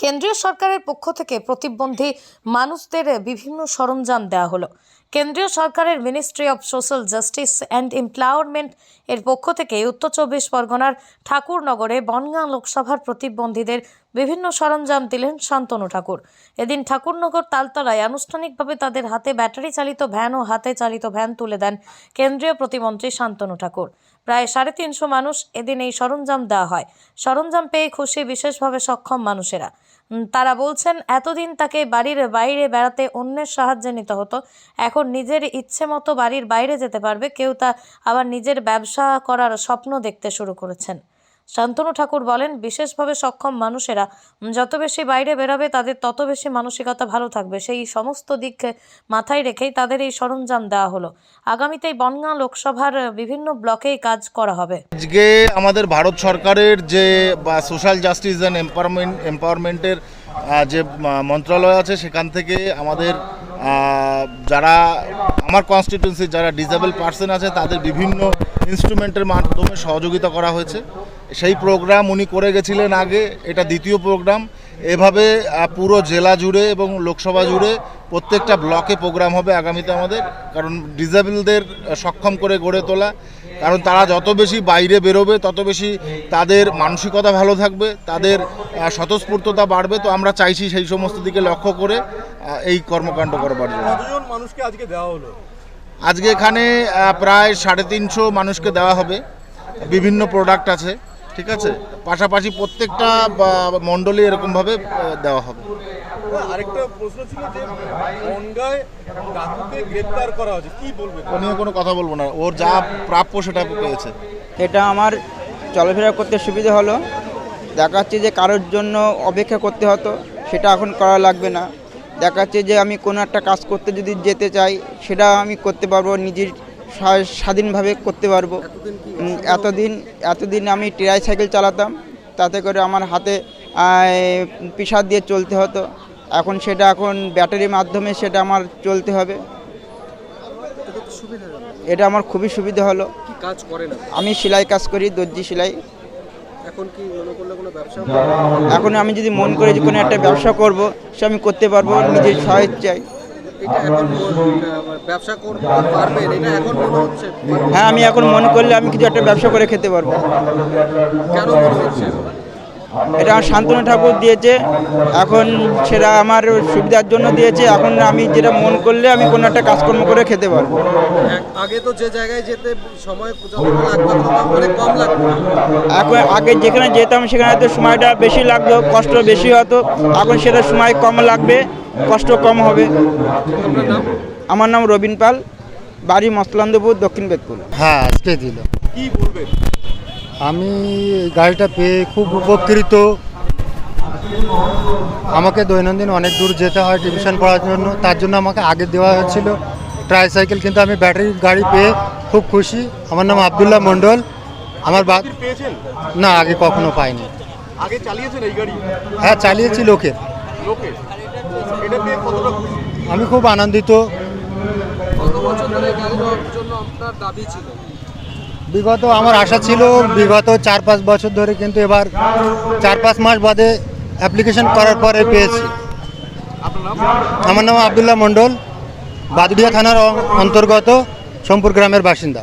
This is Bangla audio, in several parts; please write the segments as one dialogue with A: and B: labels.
A: কেন্দ্রীয় সরকারের পক্ষ থেকে প্রতিবন্ধী মানুষদের বিভিন্ন সরঞ্জাম দেওয়া হলো। কেন্দ্রীয় সরকারের ministry of social justice and empowerment এর পক্ষ থেকে উত্তর চব্বিশ পরগনার ঠাকুরনগরে বনগাঁ লোকসভার প্রতিবন্ধীদের বিভিন্ন সরঞ্জাম দিলেন শান্তনু ঠাকুর। এদিন ঠাকুরনগর তালতলায় আনুষ্ঠানিকভাবে তাদের হাতে ব্যাটারি চালিত ভ্যান ও হাতে চালিত ভ্যান তুলে দেন কেন্দ্রীয় প্রতিমন্ত্রী শান্তনু ঠাকুর। প্রায় সাড়ে তিনশো মানুষ এদিন এই সরঞ্জাম দেওয়া হয়। সরঞ্জাম পেয়ে খুশি বিশেষভাবে সক্ষম মানুষেরা। তারা বলছেন, এতদিন তাকে বাড়ির বাইরে বেড়াতে অন্যের সাহায্যে নিতে হতো। এখন নিজের ইচ্ছে মতো বাড়ির বাইরে যেতে পারবে। কেউ তা আবার নিজের ব্যবসা করার স্বপ্ন দেখতে শুরু করেছেন। শান্তনু ঠাকুর বলেন, বিশেষভাবে সক্ষম মানুষেরা, যত বেশি বাইরে বেরোবে তাদের তত বেশি মানসিকতা ভালো থাকবে। সেই সমস্ত দিক মাথায় রেখেই তাদের এই সরঞ্জাম দেওয়া হলো। আগামীতে বনগাঁ লোকসভার বিভিন্ন ব্লকেই কাজ করা হবে।
B: আজকে আমাদের ভারত সরকারের যে সোশ্যাল জাস্টিস অ্যান্ড এম্পাওয়ারমেন্ট, এম্পাওয়ারমেন্টের যে মন্ত্রণালয় আছে, সেখান থেকে আমাদের যারা, আমার কনস্টিটিউন্সি যারা ডিসেবল পার্সন আছে, তাদের বিভিন্ন ইনস্ট্রুমেন্টের মাধ্যমে সহযোগিতা করা হয়েছে। সেই প্রোগ্রাম উনি করে গেছিলেন আগে এটা দ্বিতীয় প্রোগ্রাম এভাবে পুরো জেলা জুড়ে এবং লোকসভা জুড়ে প্রত্যেকটা ব্লকে প্রোগ্রাম হবে আগামীতে আমাদের কারণ ডিসেবলদের সক্ষম করে গড়ে তোলা। কারণ তারা যত বেশি বাইরে বেরোবে তত বেশি তাদের মানসিকতা ভালো থাকবে তাদের স্বতঃস্ফূর্ততা বাড়বে। তো আমরা চাইছি সেই সমস্ত দিকে লক্ষ্য করে এই কর্মকাণ্ড করবার জন্য।
C: মানুষকে আজকে দেওয়া হলো?
B: আজকে এখানে প্রায় সাড়ে তিনশো মানুষকে দেওয়া হবে। বিভিন্ন প্রোডাক্ট আছে। ঠিক আছে? পাশাপাশি প্রত্যেকটা মণ্ডলী এরকমভাবে দেওয়া হবে।
C: আরেকটা প্রশ্ন ছিল যে বনগায় ডাকুকে গ্রেপ্তার করা হয়েছে। কি বলবেন?
B: ও নিয়ে কোনো কথা বলব না। ওর যা প্রাপ্য সেটা পেয়েছে।
D: এটা আমার চলাফেরা করতে সুবিধা হলো। দেখা যাচ্ছে যে কারোর জন্য অপেক্ষা করতে হতো সেটা এখন করা লাগবে না। দেখা যাচ্ছে যে আমি কোনো একটা কাজ করতে যদি যেতে চাই সেটা আমি করতে পারব। নিজের স্বাধীনভাবে করতে পারব। এতদিন এতদিন আমি ট্রাই সাইকেল চালাতাম তাতে করে আমার হাতে পিসার দিয়ে চলতে হতো। এখন সেটা এখন ব্যাটারির মাধ্যমে সেটা আমার চলতে হবে। এটা আমার খুবই সুবিধা হলো।
C: কাজ করে
D: আমি সেলাই কাজ করি দর্জি সেলাই।
C: এখন কি মনে করলে কোনো ব্যবসা?
D: এখন আমি যদি মন করে যে কোনো একটা ব্যবসা করব সে আমি করতে পারব নিজের সহায়তায়
C: এটা এখন ব্যবসা করতে পারবেন এটা এখন মনে হচ্ছে।
D: হ্যাঁ আমি এখন মন করলে আমি কিছু একটা ব্যবসা করে খেতে পারব।
C: কেন মনে হচ্ছে?
D: এটা আমার শান্তনু ঠাকুর দিয়েছে এখন সেটা আমার সুবিধার জন্য দিয়েছে এখন আমি যেটা মন করলে আমি কোনো একটা কাজকর্ম করে খেতে পারব।
C: আগে তো যে জায়গায় যেতে সময় কম লাগতো।
D: এখন আগে যেখানে যেতাম সেখানে তো সময়টা বেশি লাগতো কষ্ট বেশি হতো এখন সেটা সময় কম লাগবে। কষ্ট কম হবে। আমার নাম রবিন পাল বাড়ি মসলান্দপুর দক্ষিণ বেদপুর।
E: হ্যাঁ আজকে দিল
C: কি বলবেন?
E: আমি এই গাড়িটা পেয়ে খুব উপকৃত। আমাকে দৈনন্দিন অনেক দূর যেতে হয় টিউশন পড়ার জন্য তার জন্য আমাকে আগে দেওয়া হয়েছিল। ট্রাইসাইকেল কিন্তু আমি ব্যাটারি গাড়ি পেয়ে খুব খুশি। আমার নাম আবদুল্লাহ মণ্ডল। আমার বা না আগে কখনো পাইনি।
C: আগে চালিয়েছেন এই গাড়ি?
E: হ্যাঁ চালিয়েছি লোকের।
C: লোকে এটা পেয়ে কতটা খুশি?
E: আমি খুব আনন্দিত।
C: কত বছর ধরে জন্য আপনার দাবি ছিল?
E: বিগত আমার আশা ছিল বিগত চার পাঁচ বছর ধরে কিন্তু এবার চার পাঁচ মাস বাদে অ্যাপ্লিকেশন করার পরে পেয়েছি। আমার নাম আবদুল্লাহ মণ্ডল বাদুড়িয়া থানার অন্তর্গত সোমপুর গ্রামের বাসিন্দা।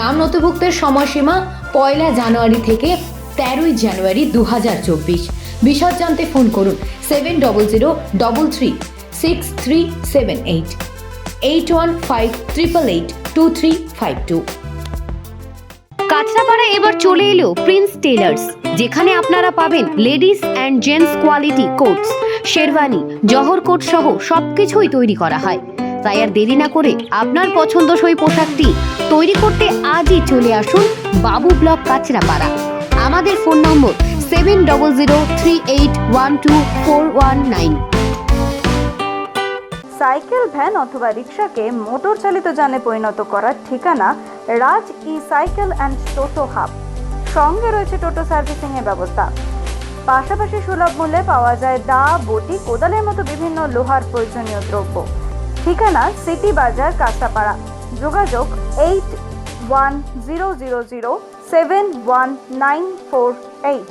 F: নাম নথিভুক্তের সময়সীমা পয়লা জানুয়ারি থেকে তেরোই জানুয়ারি দু হাজার চব্বিশ। বিশদ জানতে ফোন করুন seven double zero double three
G: six three seven eight eight one five triple eight two three five two. Kanchrapara এবার চলে এলো প্রিন্স টেলার্স যেখানে আপনারা পাবেন ladies and gents quality coats, sherwani, Jahar coat সহ সবকিছুই তৈরি করা হয়। তাই আর দেরি না করে আপনার পছন্দসই পোশাকটি তৈরি করতে আজই চলে আসুন বাবু ব্লক কাঁচরাপাড়া। আমাদের phone number seven double zero three eight one two four one nine.
H: Cycle, van অথবা রিক্সাকে মোটর চালিত যানে পরিণত করার ঠিকানা Raj E cycle and toto hub. সঙ্গে রয়েছে টোটো সার্ভিসিংয়ের ব্যবস্থা। পাশাপাশি সুলভ মূল্যে পাওয়া যায় দা, বটি, কোদালের মতো বিভিন্ন লোহার প্রয়োজনীয় দ্রব্য। ঠিকানা সিটি বাজার কাঁচাপাড়া। যোগাযোগ eight one zero zero zero seven one nine four eight.